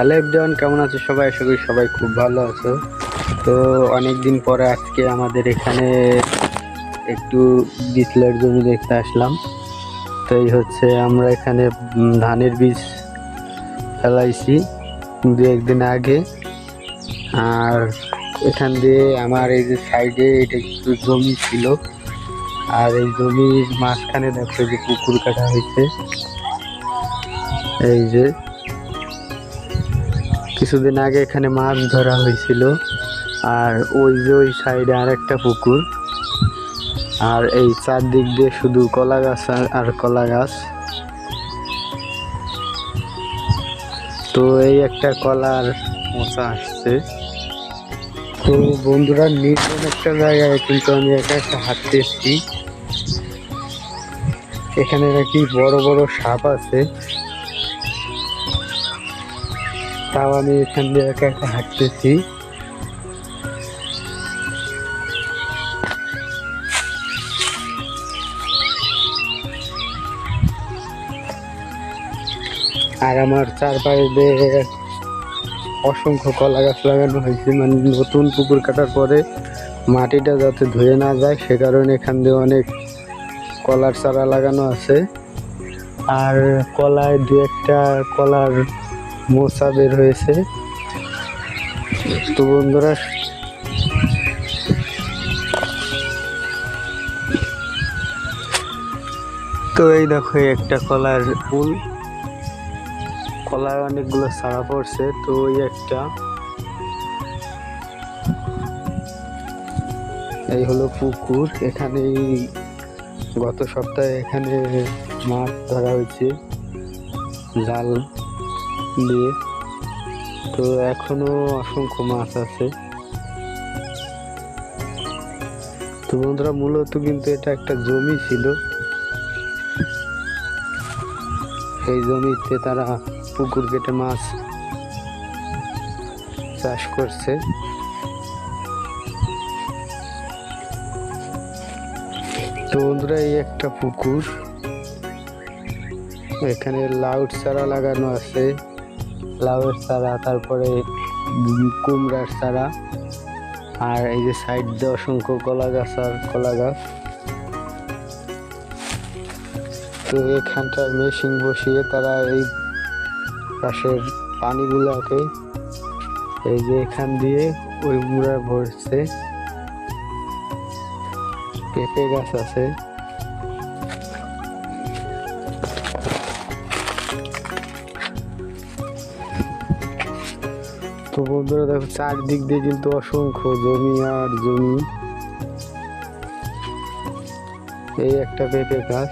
Hello everyone, কেমন আছো সবাই? আশা করি সবাই খুব ভালো আছো। তো অনেক দিন পরে আজকে আমাদের এখানে একটু বিচলের জমি দেখতে আসলাম। তো এই হচ্ছে আমরা এখানে ধানের বীজ ফেলাইছি দু একদিন আগে। আর এখান দিয়ে আমার এই যে সাইডে এটা একটু জমি ছিল। আর এই জমির মাঝখানে দেখো যে পুকুর কাটা হয়েছে। এই যে কিছুদিন আগে এখানে মাছ ধরা হয়েছিল। আর ওই যে ওই সাইডে আর একটা পুকুর। আর এই চারদিক দিয়ে শুধু কলা গাছ আর- কলা গাছ। তো এই একটা কলার মোচা আসছে। তো বন্ধুরা, নির্জন একটা জায়গায় কিন্তু আমি একা একটা হাঁটতে এসেছি। এখানে নাকি বড় বড় সাপ আছে। তাও আমি এখান দিয়ে একা হাঁটতেছি। আর আমার চারপাশে অসংখ্য কলা গাছ লাগানো হয়েছে। মানে নতুন পুকুর কাটার পরে মাটিটা যাতে ধুয়ে না যায়, সে কারণে এখান দিয়ে অনেক কলার চারা লাগানো আছে। আর কলায় দু একটা কলার মোচা বের হয়েছে। তো বন্ধুরা, তো এই দেখো একটা কলার ফুল। কলায় অনেকগুলো সারা পড়ছে, তো ওই একটা। এই হলো পুকুর এখানে গত সপ্তাহে এখানে মাছ ধরা হয়েছে। জাল দিয়ে। তো এখনও অসংখ্য মাছ আছে। তো বন্ধুরা, মূলত কিন্তু এটা একটা জমি ছিল। সেই জমিতে তারা পুকুর কেটে মাছ চাষ করছে। তো বন্ধুরা, এই একটা পুকুর। এখানে লাউড চারা লাগানো আছে। লাউয়ের চারা, তারপরে কুমড়ার চারা, আর এই যে সাইড দিয়ে অসংখ্য কলা গাছ আর কলা গাছ। তো এখানটায় মেশিন বসিয়ে তারা এই পাশের পানিগুলোকে এই যে এখান দিয়ে ওই মুড়া ভরছে। পেঁপে গাছ আছে। তো বন্ধুরা দেখো, চারদিক দিয়ে কিন্তু অসংখ্য জমি আর জমি। এই একটা পেঁপে গাছ।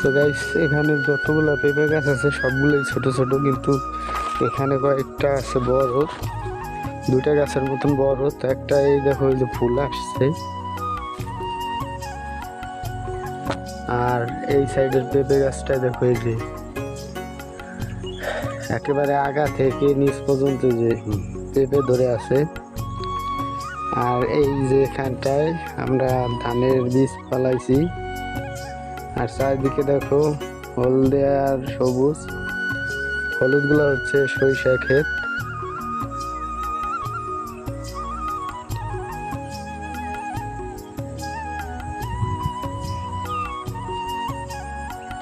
তো গাইস এখানে যতগুলো পেঁপে গাছ আছে, সবগুলোই ছোট ছোট, কিন্তু এখানে কয়েকটা আছে বড়। দুইটা গাছের মতন বড়। তো একটা এই দেখো এই যে ফুল আসছে। আর এই সাইডের পেঁপে গাছটা দেখো, এই যে একেবারে আগা থেকে নিচ পর্যন্ত যে পেঁপে ধরে আছে। আর এই যে এখানটায় আমরা ধানের বীজ ফলাইছি। আর চারিদিকে দেখো হলদে আর সবুজ। হলুদগুলো হচ্ছে সরিষা ক্ষেত।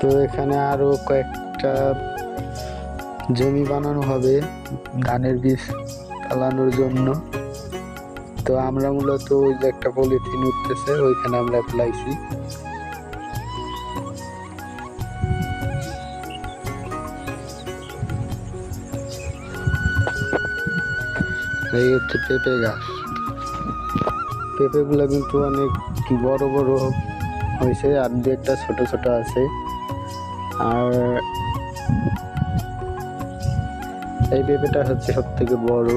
তো এখানে আরও কয়েকটা জমি বানানো হবে, ধানের বীজ ফেলানোর জন্য। তো আমরা মূলত ওই যে একটা পলিথিন উঠতেছে, ওইখানে আমরা ফেলাইছি। এই হচ্ছে পেঁপে গাছ। পেঁপেগুলো কিন্তু অনেক বড় বড় হয়েছে আর দু একটা ছোট ছোট আছে। আর এই পেঁপেটা হচ্ছে সব থেকে বড়।